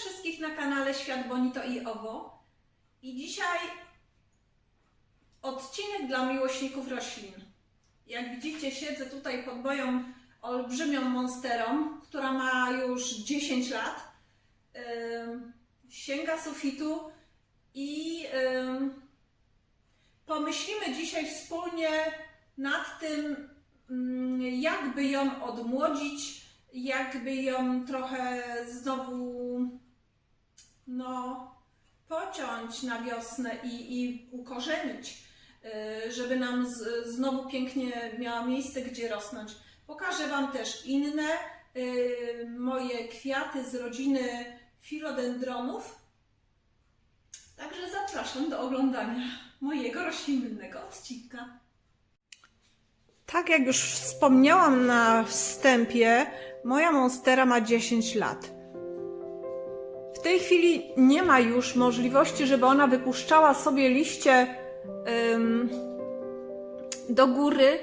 wszystkich na kanale Świat Bonito i Owo. I dzisiaj odcinek dla miłośników roślin. Jak widzicie, siedzę tutaj pod moją olbrzymią monsterą, która ma już 10 lat. Sięga sufitu i pomyślimy dzisiaj wspólnie nad tym, mm, jakby ją odmłodzić, jakby ją trochę znowu no, pociąć na wiosnę i, i ukorzenić, y, żeby nam z, znowu pięknie miała miejsce, gdzie rosnąć. Pokażę Wam też inne y, moje kwiaty z rodziny filodendronów. Także zapraszam do oglądania mojego roślinnego odcinka. Tak jak już wspomniałam na wstępie, moja monstera ma 10 lat. W tej chwili nie ma już możliwości, żeby ona wypuszczała sobie liście ym, do góry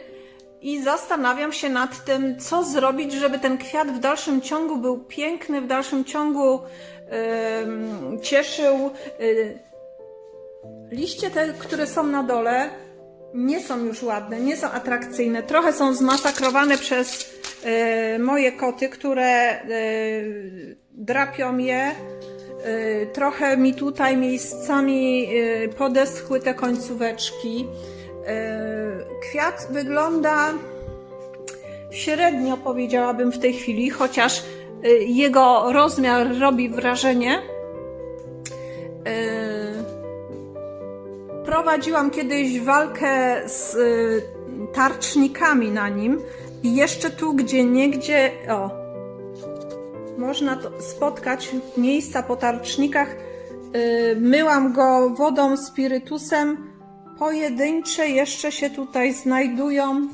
i zastanawiam się nad tym, co zrobić, żeby ten kwiat w dalszym ciągu był piękny, w dalszym ciągu ym, cieszył. Y, liście te, które są na dole, nie są już ładne, nie są atrakcyjne. Trochę są zmasakrowane przez e, moje koty, które e, drapią je. E, trochę mi tutaj miejscami e, podeschły te końcóweczki. E, kwiat wygląda średnio, powiedziałabym w tej chwili, chociaż jego rozmiar robi wrażenie. Prowadziłam kiedyś walkę z y, tarcznikami na nim i jeszcze tu, gdzie niegdzie, o, można spotkać miejsca po tarcznikach. Y, myłam go wodą, spirytusem. Pojedyncze jeszcze się tutaj znajdują.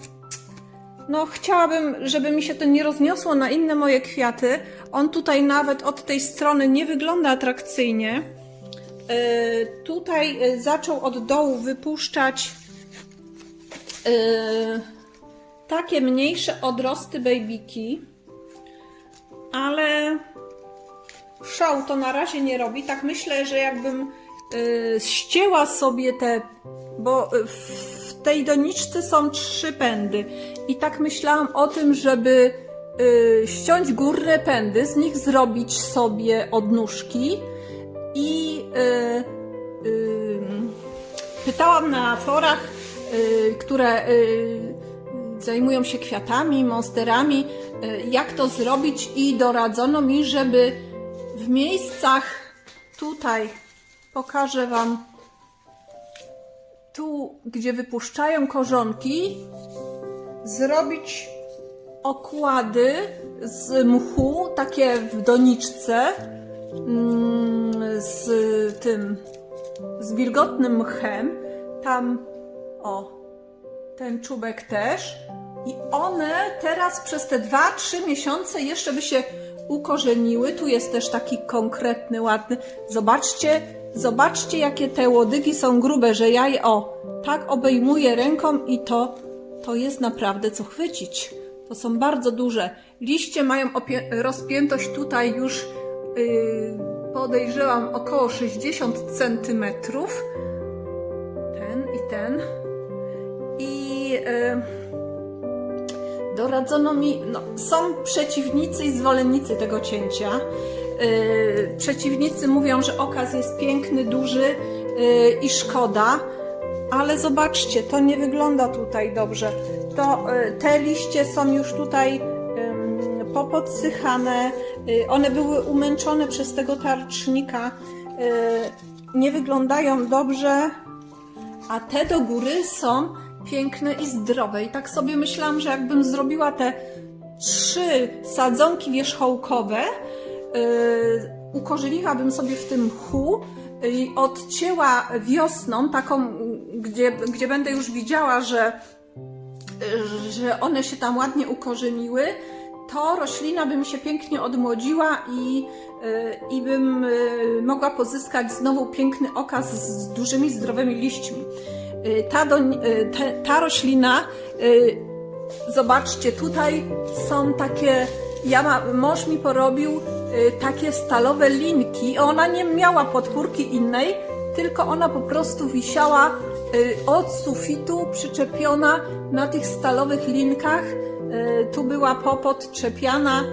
No, chciałabym, żeby mi się to nie rozniosło na inne moje kwiaty. On tutaj nawet od tej strony nie wygląda atrakcyjnie. E, tutaj e, zaczął od dołu wypuszczać takie mniejsze odrosty bejbiki, ale szał to na razie nie robi. Tak myślę, że jakbym ścięła sobie te, bo w tej doniczce są trzy pędy i tak myślałam o tym, żeby ściąć górne pędy, z nich zrobić sobie odnóżki i y, y, pytałam na forach, y, które y, zajmują się kwiatami, monsterami, y, jak to zrobić i doradzono mi, żeby w miejscach tutaj pokażę Wam tu, gdzie wypuszczają korzonki, zrobić okłady z mchu, takie w doniczce, mm, z tym, z wilgotnym mchem. Tam, o, ten czubek też. I one teraz przez te 2-3 miesiące jeszcze by się ukorzeniły. Tu jest też taki konkretny, ładny. Zobaczcie, zobaczcie, jakie te łodygi są grube, że ja je, o, tak obejmuję ręką i to, to jest naprawdę co chwycić. To są bardzo duże. Liście mają rozpiętość tutaj już yy, podejrzewam około 60 centymetrów. Ten i ten. I yy, doradzono mi, no, są przeciwnicy i zwolennicy tego cięcia. Yy, przeciwnicy mówią, że okaz jest piękny, duży yy, i szkoda, ale zobaczcie, to nie wygląda tutaj dobrze. To, yy, te liście są już tutaj ym, popodsychane, yy, one były umęczone przez tego tarcznika, yy, nie wyglądają dobrze, a te do góry są piękne i zdrowe. I tak sobie myślałam, że jakbym zrobiła te trzy sadzonki wierzchołkowe, yy, ukorzeniłabym sobie w tym mchu i odcięła wiosną, taką, gdzie, gdzie będę już widziała, że, że one się tam ładnie ukorzeniły, to roślina by mi się pięknie odmłodziła i, yy, i bym yy, mogła pozyskać znowu piękny okaz z dużymi, zdrowymi liśćmi. Yy, Ta, do, yy, te, ta roślina, yy, zobaczcie, tutaj są takie, ja ma, mąż mi porobił y, takie stalowe linki. Ona nie miała podpórki innej, tylko ona po prostu wisiała y, od sufitu przyczepiona na tych stalowych linkach. Y, Tu była popodczepiana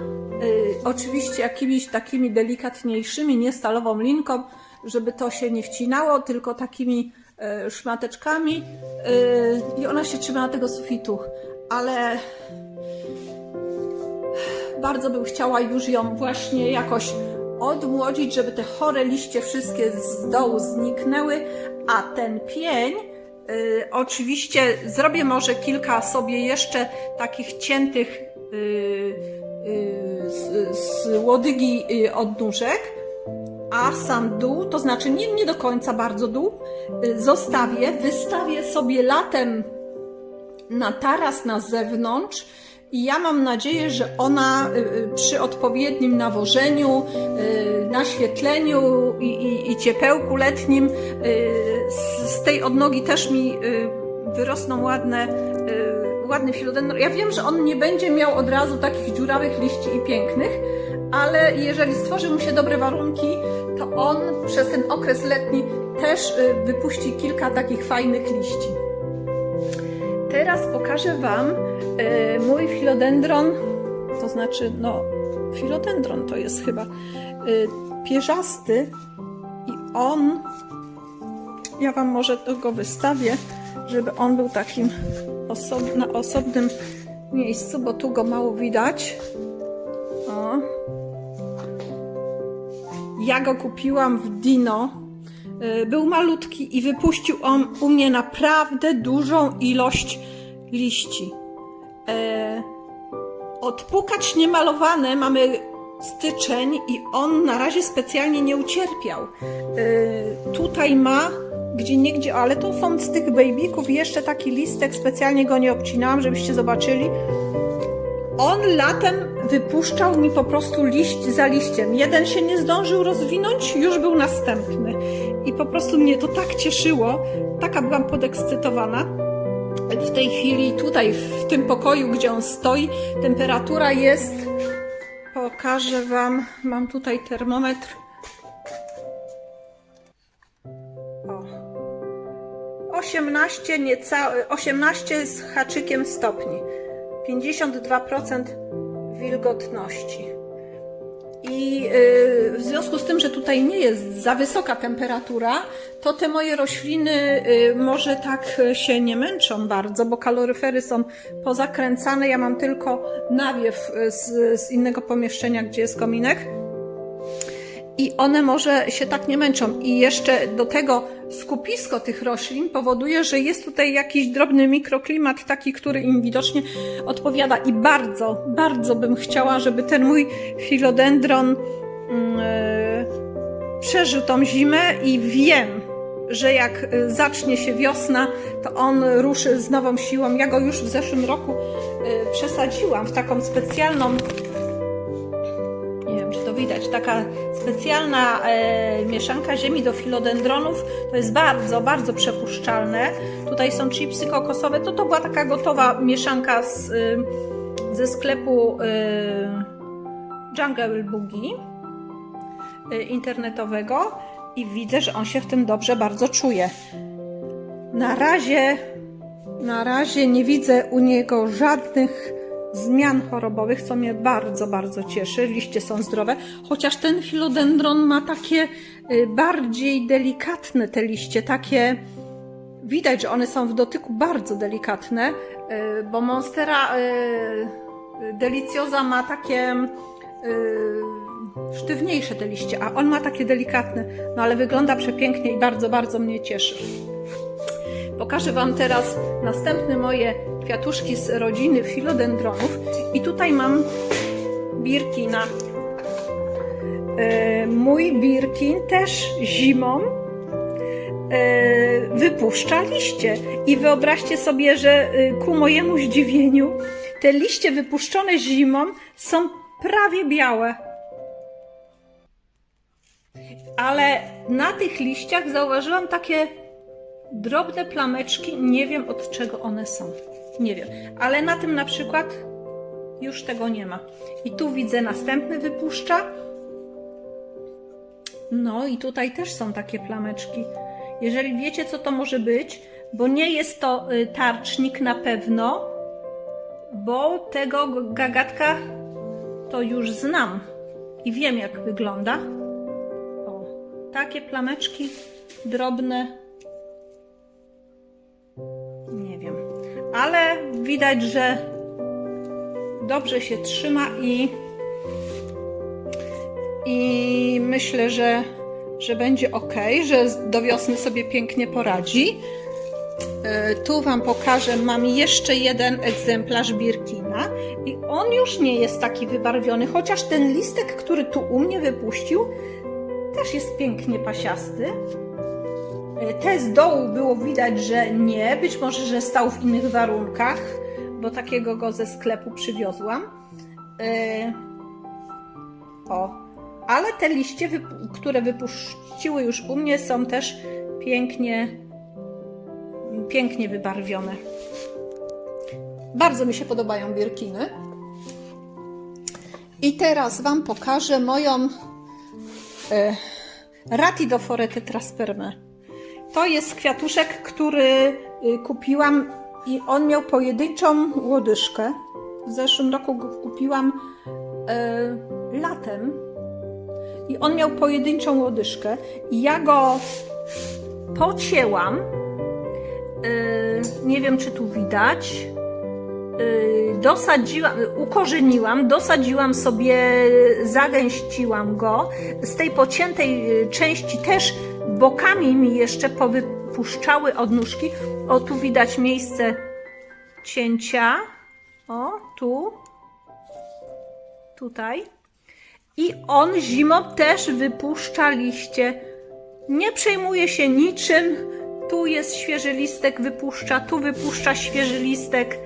y, oczywiście jakimiś takimi delikatniejszymi, nie stalową linką, żeby to się nie wcinało, tylko takimi y, szmateczkami y, i ona się trzymała tego sufitu. Ale bardzo bym chciała już ją właśnie jakoś odmłodzić, żeby te chore liście wszystkie z dołu zniknęły, a ten pień y, oczywiście zrobię może kilka sobie jeszcze takich ciętych z, z łodygi y, od nóżek, a sam dół, to znaczy nie, nie do końca bardzo dół, y, zostawię, wystawię sobie latem na taras na zewnątrz i ja mam nadzieję, że ona y, y, przy odpowiednim nawożeniu, naświetleniu i, i, i ciepełku letnim z, tej odnogi też mi wyrosną ładne, ładny filodendron. Ja wiem, że on nie będzie miał od razu takich dziurawych liści i pięknych, ale jeżeli stworzy mu się dobre warunki, to on przez ten okres letni też y, wypuści kilka takich fajnych liści. Teraz pokażę Wam e, mój filodendron, to znaczy, no, filodendron to jest chyba e, pierzasty i on, ja Wam może go wystawię, żeby on był takim osob, na osobnym miejscu, bo tu go mało widać. O. Ja go kupiłam w Dino. Y, Był malutki i wypuścił on u mnie naprawdę dużą ilość liści. E, odpukać niemalowane mamy styczeń i on na razie specjalnie nie ucierpiał. E, tutaj ma gdzie niegdzie, ale to są z tych babyków jeszcze taki listek, specjalnie go nie obcinałam, żebyście zobaczyli. On latem wypuszczał mi po prostu liść za liściem. Jeden się nie zdążył rozwinąć, już był następny. I po prostu mnie to tak cieszyło, taka byłam podekscytowana. W tej chwili tutaj, w tym pokoju, gdzie on stoi, temperatura jest, pokażę Wam, mam tutaj termometr. O. 18, niecałe, 18 z haczykiem stopni. 52% wilgotności. I y, w związku z tym, że tutaj nie jest za wysoka temperatura, to te moje rośliny y, może tak się nie męczą bardzo, bo kaloryfery są pozakręcane. Ja mam tylko nawiew y, z, z innego pomieszczenia, gdzie jest kominek i one może się tak nie męczą. I jeszcze do tego skupisko tych roślin powoduje, że jest tutaj jakiś drobny mikroklimat, taki, który im widocznie odpowiada. I bardzo, bardzo bym chciała, żeby ten mój filodendron e, przeżył tą zimę i wiem, że jak e, zacznie się wiosna, to on ruszy z nową siłą. Ja go już w zeszłym roku e, przesadziłam w taką specjalną to widać, taka specjalna e, mieszanka ziemi do filodendronów. To jest bardzo, bardzo przepuszczalne. Tutaj są chipsy kokosowe. To to była taka gotowa mieszanka z, y, ze sklepu y, Jungle Boogie y, internetowego i widzę, że on się w tym dobrze bardzo czuje. Na razie, na razie nie widzę u niego żadnych zmian chorobowych, co mnie bardzo, bardzo cieszy. Liście są zdrowe, chociaż ten filodendron ma takie y, bardziej delikatne te liście, takie widać, że one są w dotyku bardzo delikatne, y, bo Monstera y, Deliciosa ma takie sztywniejsze te liście, a on ma takie delikatne, no ale wygląda przepięknie i bardzo, bardzo mnie cieszy. Pokażę Wam teraz następne moje kwiatuszki z rodziny filodendronów. I tutaj mam birkina. E, mój birkin też zimą e, wypuszcza liście. I wyobraźcie sobie, że e, ku mojemu zdziwieniu te liście wypuszczone zimą są prawie białe. Ale na tych liściach zauważyłam takie drobne plameczki, nie wiem od czego one są. Nie wiem, ale na tym na przykład już tego nie ma. I tu widzę następny wypuszcza No i tutaj też są takie plameczki. Jeżeli wiecie, co to może być, bo nie jest to y, tarcznik na pewno, bo tego gagatka to już znam i wiem, jak wygląda. O, takie plameczki drobne. Widać, że dobrze się trzyma i i myślę, że, że będzie ok, że do wiosny sobie pięknie poradzi. E, Tu Wam pokażę, mam jeszcze jeden egzemplarz Birkina i on już nie jest taki wybarwiony, chociaż ten listek, który tu u mnie wypuścił, też jest pięknie pasiasty. E, Te z dołu było widać, że nie, być może, że stał w innych warunkach, bo takiego go ze sklepu przywiozłam. E, O, ale te liście, które wypuściły już u mnie, są też pięknie, pięknie wybarwione. Bardzo mi się podobają birkiny. I teraz Wam pokażę moją e, Ratidofore tetraspermę. To jest kwiatuszek, który y, kupiłam i on miał pojedynczą łodyżkę. W zeszłym roku go kupiłam e, latem i on miał pojedynczą łodyżkę i ja go pocięłam. Yy, nie wiem, czy tu widać. Yy, dosadziłam, ukorzeniłam, dosadziłam sobie, zagęściłam go. Z tej pociętej części też bokami mi jeszcze powypuszczały odnóżki. O, tu widać miejsce cięcia. O, tu. Tutaj. I on zimą też wypuszcza liście. Nie przejmuje się niczym. Tu jest świeży listek, wypuszcza, tu wypuszcza świeży listek.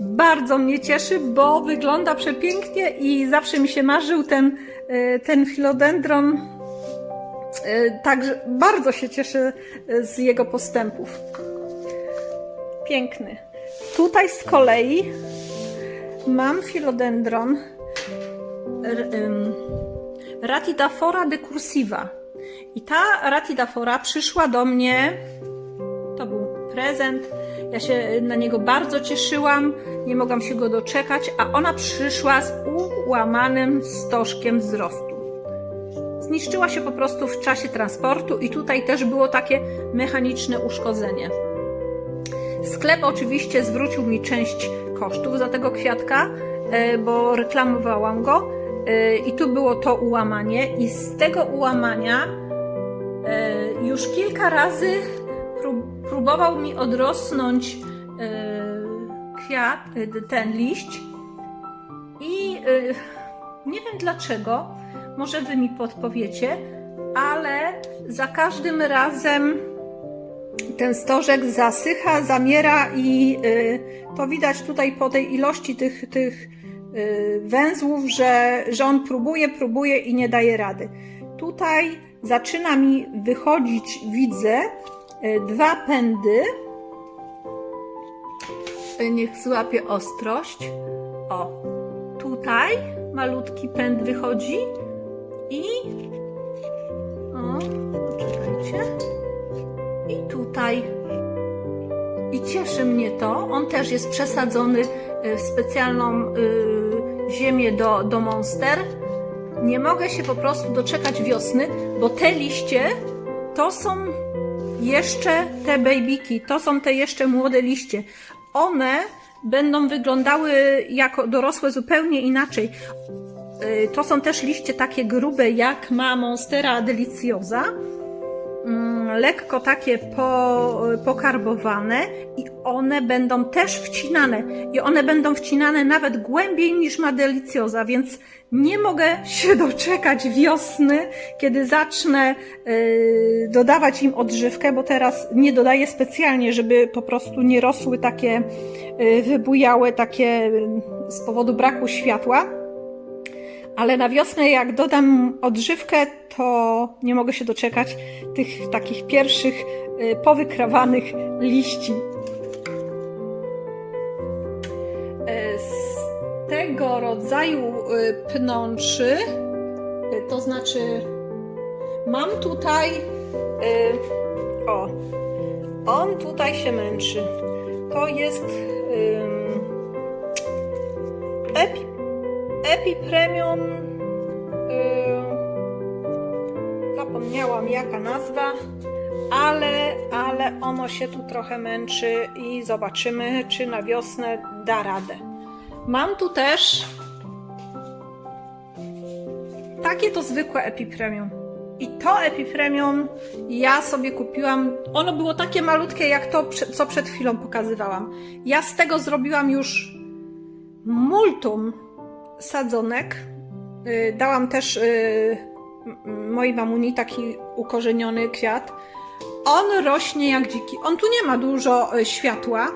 Bardzo mnie cieszy, bo wygląda przepięknie i zawsze mi się marzył ten, e, ten filodendron. E, Także bardzo się cieszę e, z jego postępów. Piękny. Tutaj z kolei mam filodendron Ratidafora decursiva. I ta Ratidafora przyszła do mnie. To był prezent. Ja się na niego bardzo cieszyłam. Nie mogłam się go doczekać, a ona przyszła z ułamanym stożkiem wzrostu. Zniszczyła się po prostu w czasie transportu, i tutaj też było takie mechaniczne uszkodzenie. Sklep oczywiście zwrócił mi część kosztów za tego kwiatka, e, bo reklamowałam go e, i tu było to ułamanie i z tego ułamania e, już kilka razy prób- próbował mi odrosnąć kwiat, ten liść i nie wiem dlaczego, może wy mi podpowiecie, ale za każdym razem ten stożek zasycha, zamiera i y, to widać tutaj po tej ilości tych, tych y, węzłów, że, że on próbuje, próbuje i nie daje rady. Tutaj zaczyna mi wychodzić, widzę, y, dwa pędy. Niech złapie ostrość. O, tutaj malutki pęd wychodzi i o, poczekajcie i tutaj. I cieszy mnie to. On też jest przesadzony y, w specjalną y, ziemię do, do monster. Nie mogę się po prostu doczekać wiosny, bo te liście to są jeszcze te babyki, to są te jeszcze młode liście. One będą wyglądały jako dorosłe zupełnie inaczej. Y, To są też liście takie grube, jak ma Monstera deliciosa mm, lekko takie po, pokarbowane i one będą też wcinane. I one będą wcinane nawet głębiej niż ma delicjoza, więc nie mogę się doczekać wiosny, kiedy zacznę y, dodawać im odżywkę, bo teraz nie dodaję specjalnie, żeby po prostu nie rosły takie y, wybujałe, takie z powodu braku światła. Ale na wiosnę, jak dodam odżywkę, to nie mogę się doczekać tych takich pierwszych y, powykrawanych liści. Y, Z tego rodzaju y, pnączy, y, to znaczy Mam tutaj. o, on tutaj się męczy. To jest. ym, Epi, Premium. y, zapomniałam jaka nazwa, ale, ale ono się tu trochę męczy i zobaczymy, czy na wiosnę da radę. Mam tu też takie to zwykłe Epi Premium. I to Epi Premium ja sobie kupiłam. Ono było takie malutkie, jak to, co przed chwilą pokazywałam. Ja z tego zrobiłam już multum sadzonek. Y, Dałam też y, mojej mamuni taki ukorzeniony kwiat. On rośnie jak dziki. On tu nie ma dużo y, światła.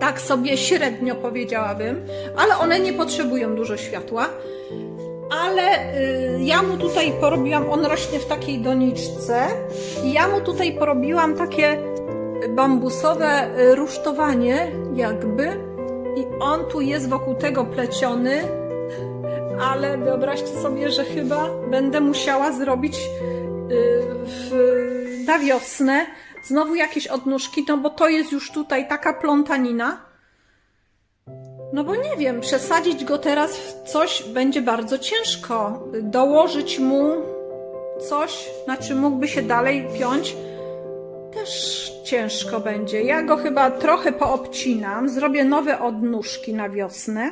Tak sobie średnio powiedziałabym, ale one nie potrzebują dużo światła ale ja mu tutaj porobiłam, on rośnie w takiej doniczce ja mu tutaj porobiłam takie bambusowe rusztowanie jakby i on tu jest wokół tego pleciony, ale wyobraźcie sobie, że chyba będę musiała zrobić y, w, na wiosnę znowu jakieś odnóżki, no bo to jest już tutaj taka plątanina. No bo nie wiem, przesadzić go teraz w coś będzie bardzo ciężko. Dołożyć mu coś, na czym mógłby się dalej piąć, też ciężko będzie. Ja go chyba trochę poobcinam, zrobię nowe odnóżki na wiosnę,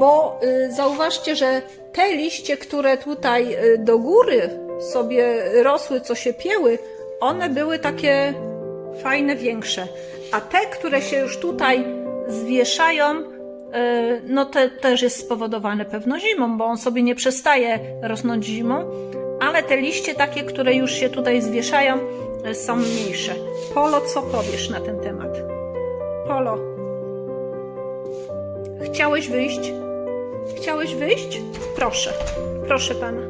bo y, zauważcie, że te liście, które tutaj y, do góry sobie rosły, co się pieły, one były takie fajne, większe. A te, które się już tutaj zwieszają, y, no te też jest spowodowane pewno zimą, bo on sobie nie przestaje rosnąć zimą, ale te liście takie, które już się tutaj zwieszają, są mniejsze. Polo, co powiesz na ten temat? Polo, chciałeś wyjść? Chciałeś wyjść? Proszę, proszę pana.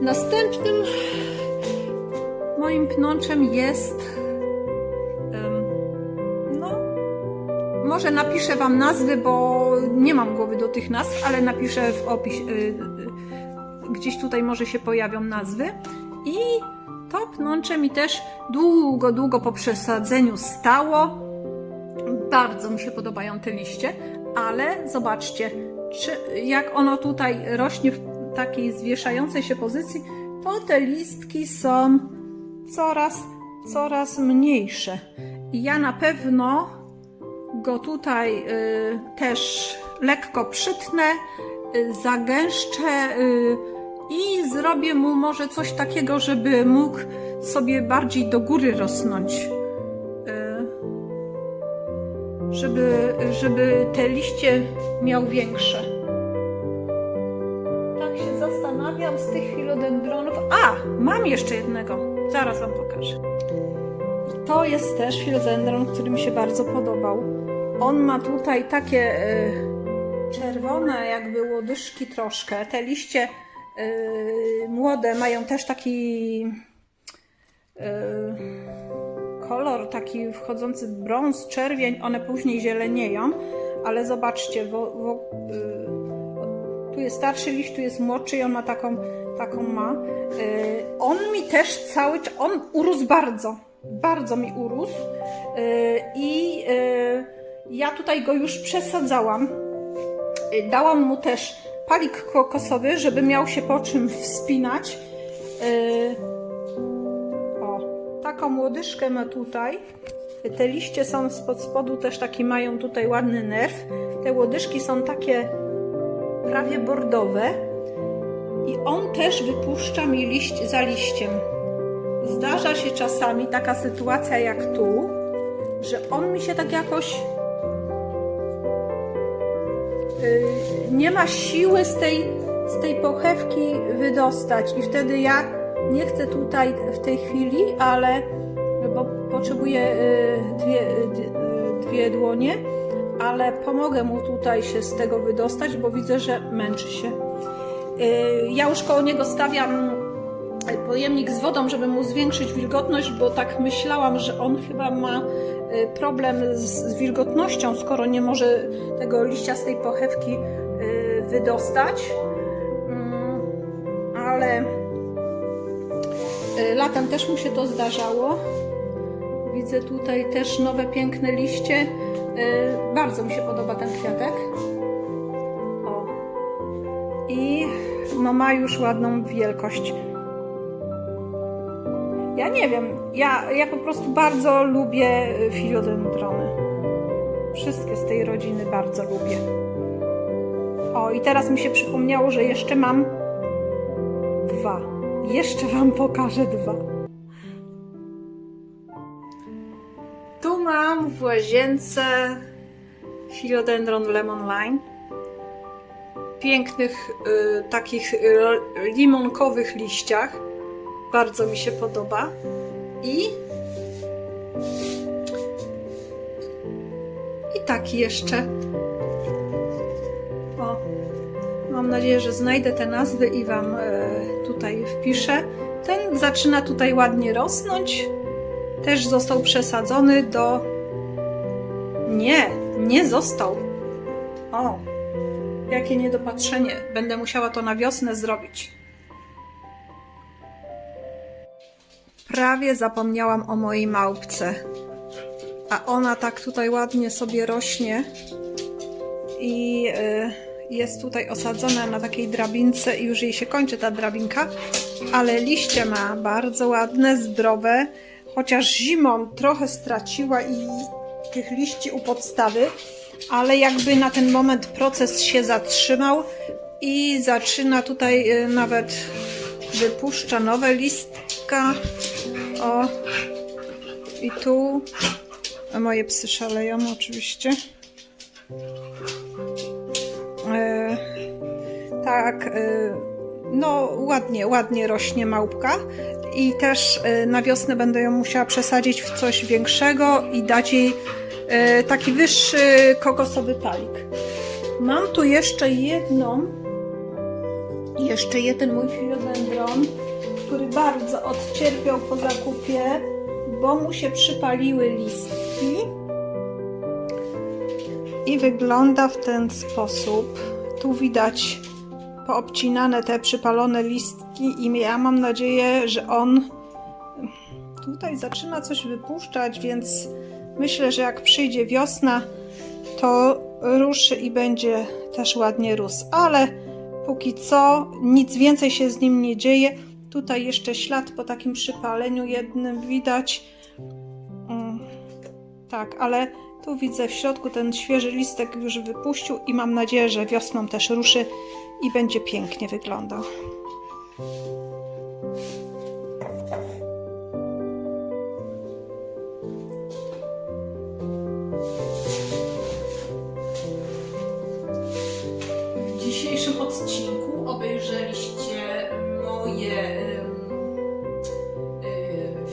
Następnym moim pnączem jest. no, może napiszę Wam nazwy, bo nie mam głowy do tych nazw, ale napiszę w opisie. Gdzieś tutaj może się pojawią nazwy. I to pnącze mi też długo, długo po przesadzeniu stało. Bardzo mi się podobają te liście, ale zobaczcie, czy, jak ono tutaj rośnie w takiej zwieszającej się pozycji, to te listki są coraz, coraz mniejsze. I ja na pewno go tutaj y, też lekko przytnę, y, zagęszczę y, i zrobię mu może coś takiego, żeby mógł sobie bardziej do góry rosnąć. Y, żeby, żeby te liście miał większe. Tak się zastanawiam z tych filodendronów. A, mam jeszcze jednego. Zaraz Wam pokażę. To jest też filodendron, który mi się bardzo podobał. On ma tutaj takie y, czerwone, jakby łodyżki troszkę. Te liście młode mają też taki y, kolor taki wchodzący brąz, czerwień, one później zielenieją, ale zobaczcie, wo, wo, y, tu jest starszy liść, tu jest młodszy i on ma taką, taką ma. Y, on mi też cały czas, on urósł bardzo, bardzo mi urósł y, i y, ja tutaj go już przesadzałam. Y, Dałam mu też palik kokosowy, żeby miał się po czym wspinać. Y, o, taką łodyżkę ma tutaj. Te liście są spod spodu też taki mają tutaj ładny nerw. Te łodyżki są takie prawie bordowe. I on też wypuszcza mi liść za liściem. Zdarza się czasami taka sytuacja jak tu, że on mi się tak jakoś nie ma siły z tej, z tej pochewki wydostać i wtedy ja nie chcę tutaj w tej chwili, ale bo potrzebuję y, dwie, y, dwie dłonie, ale pomogę mu tutaj się z tego wydostać, bo widzę, że męczy się. Y, Ja już koło niego stawiam pojemnik z wodą, żeby mu zwiększyć wilgotność, bo tak myślałam, że on chyba ma y, problem z, wilgotnością, skoro nie może tego liścia z tej pochewki y, wydostać. Mm, Ale y, latem też mu się to zdarzało. Widzę tutaj też nowe piękne liście. Y, Bardzo mi się podoba ten kwiatek. O. I no ma już ładną wielkość. Ja nie wiem, ja, ja po prostu bardzo lubię filodendrony. Wszystkie z tej rodziny bardzo lubię. O, i teraz mi się przypomniało, że jeszcze mam dwa. Jeszcze Wam pokażę dwa. Tu mam w łazience Philodendron Lemon Lime. Pięknych, y, takich y, limonkowych liściach. Bardzo mi się podoba. I i taki jeszcze. O, mam nadzieję, że znajdę te nazwy i Wam e, tutaj wpiszę. Ten zaczyna tutaj ładnie rosnąć. Też został przesadzony do. Nie, nie został. O, jakie niedopatrzenie. Będę musiała to na wiosnę zrobić. Prawie zapomniałam o mojej małpce. A ona tak tutaj ładnie sobie rośnie i y, jest tutaj osadzona na takiej drabince i już jej się kończy ta drabinka, ale liście ma bardzo ładne, zdrowe, chociaż zimą trochę straciła i tych liści u podstawy, ale jakby na ten moment proces się zatrzymał i zaczyna tutaj y, nawet wypuszcza nowe listka. O, i tu moje psy szaleją oczywiście. E, tak, e, no ładnie, ładnie rośnie małpka i też e, na wiosnę będę ją musiała przesadzić w coś większego i dać jej e, taki wyższy kokosowy palik. Mam tu jeszcze jedną, jeszcze jeden mój philodendron, który bardzo odcierpiał po zakupie bo mu się przypaliły listki i wygląda w ten sposób. Tu widać poobcinane te przypalone listki i ja mam nadzieję, że on tutaj zaczyna coś wypuszczać, więc myślę, że jak przyjdzie wiosna, to ruszy i będzie też ładnie rósł. Ale póki co nic więcej się z nim nie dzieje. Tutaj jeszcze ślad po takim przypaleniu jednym widać. Mm, tak, ale tu widzę w środku ten świeży listek już wypuścił i mam nadzieję, że wiosną też ruszy i będzie pięknie wyglądał. Odcinku obejrzeliście moje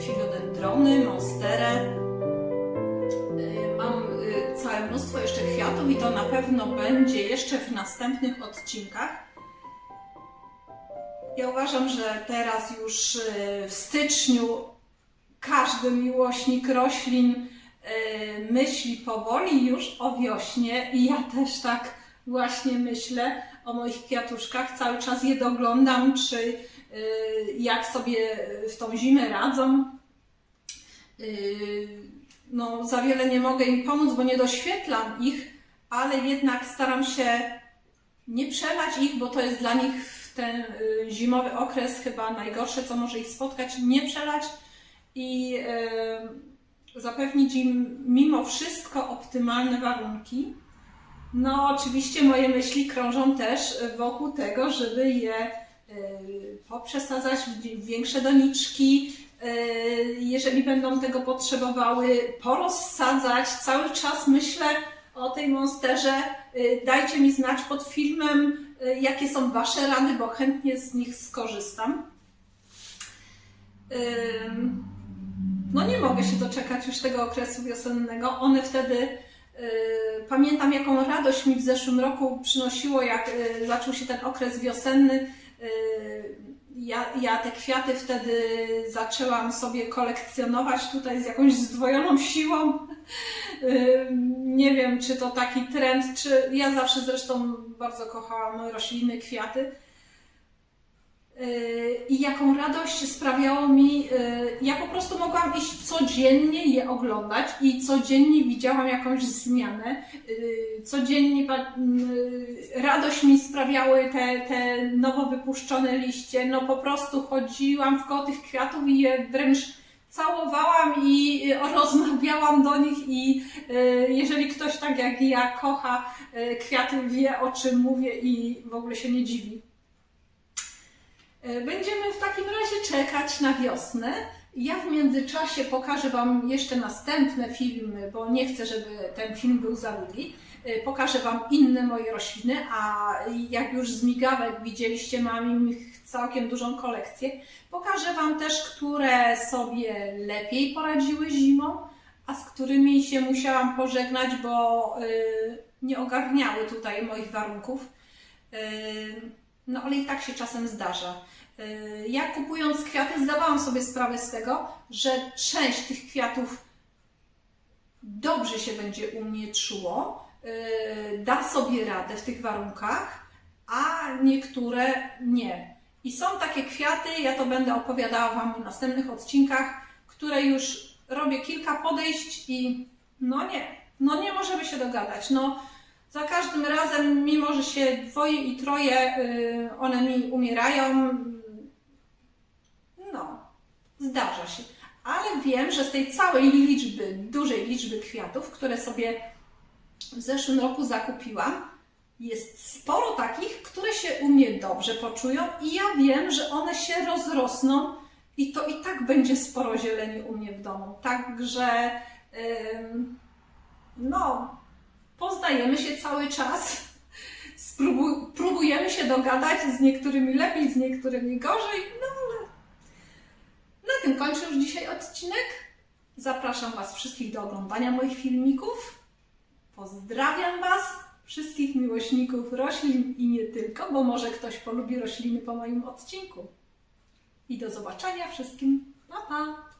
filodendrony, monsterę. Mam y, całe mnóstwo jeszcze kwiatów i to na pewno będzie jeszcze w następnych odcinkach. Ja uważam, że teraz już y, w styczniu każdy miłośnik roślin y, myśli powoli już o wiośnie i ja też tak właśnie myślę o moich kwiatuszkach. Cały czas je doglądam, czy y, jak sobie w tą zimę radzą. Y, No, za wiele nie mogę im pomóc, bo nie doświetlam ich, ale jednak staram się nie przelać ich, bo to jest dla nich ten y, zimowy okres chyba najgorsze, co może ich spotkać. Nie przelać i zapewnić im mimo wszystko optymalne warunki. No, oczywiście moje myśli krążą też wokół tego, żeby je y, poprzesadzać w większe doniczki, y, jeżeli będą tego potrzebowały, porozsadzać. Cały czas myślę o tej monsterze. Y, Dajcie mi znać pod filmem, jakie są Wasze rady, bo chętnie z nich skorzystam. No nie mogę się doczekać już tego okresu wiosennego. One wtedy, pamiętam jaką radość mi w zeszłym roku przynosiło, jak y, zaczął się ten okres wiosenny. Y, ja, ja te kwiaty wtedy zaczęłam sobie kolekcjonować tutaj z jakąś zdwojoną siłą. Nie wiem, czy to taki trend, czy ja zawsze zresztą bardzo kochałam rośliny, kwiaty. Yy, I jaką radość sprawiało mi, yy, ja po prostu mogłam iść codziennie je oglądać i codziennie widziałam jakąś zmianę. Yy, Codziennie radość mi sprawiały te, te nowo wypuszczone liście. No po prostu chodziłam w koło tych kwiatów i je wręcz całowałam i rozmawiałam do nich i jeżeli ktoś tak jak ja kocha kwiaty, wie o czym mówię i w ogóle się nie dziwi. E, Będziemy w takim razie czekać na wiosnę. Ja w międzyczasie pokażę Wam jeszcze następne filmy, bo nie chcę, żeby ten film był za długi. E, Pokażę Wam inne moje rośliny, a jak już z migawek widzieliście, mam ich całkiem dużą kolekcję. Pokażę Wam też, które sobie lepiej poradziły zimą, a z którymi się musiałam pożegnać, bo y, nie ogarniały tutaj moich warunków. Y, no ale i tak się czasem zdarza. Yy, Ja kupując kwiaty zdawałam sobie sprawę z tego, że część tych kwiatów dobrze się będzie u mnie czuło, yy, da sobie radę w tych warunkach, a niektóre nie. I są takie kwiaty, ja to będę opowiadała Wam w następnych odcinkach, które już robię kilka podejść i no nie, no nie możemy się dogadać. No, za każdym razem, mimo że się dwoje i troje, y, one mi umierają. No, zdarza się. Ale wiem, że z tej całej liczby, dużej liczby kwiatów, które sobie w zeszłym roku zakupiłam, jest sporo takich, które się u mnie dobrze poczują i ja wiem, że one się rozrosną i to i tak będzie sporo zieleni u mnie w domu. Także ym, no, poznajemy się cały czas. Spróbuj, próbujemy się dogadać z niektórymi lepiej, z niektórymi gorzej, no ale na tym kończę już dzisiaj odcinek. Zapraszam Was wszystkich do oglądania moich filmików. Pozdrawiam Was, wszystkich miłośników roślin i nie tylko, bo może ktoś polubi rośliny po moim odcinku. I do zobaczenia wszystkim. Pa, pa!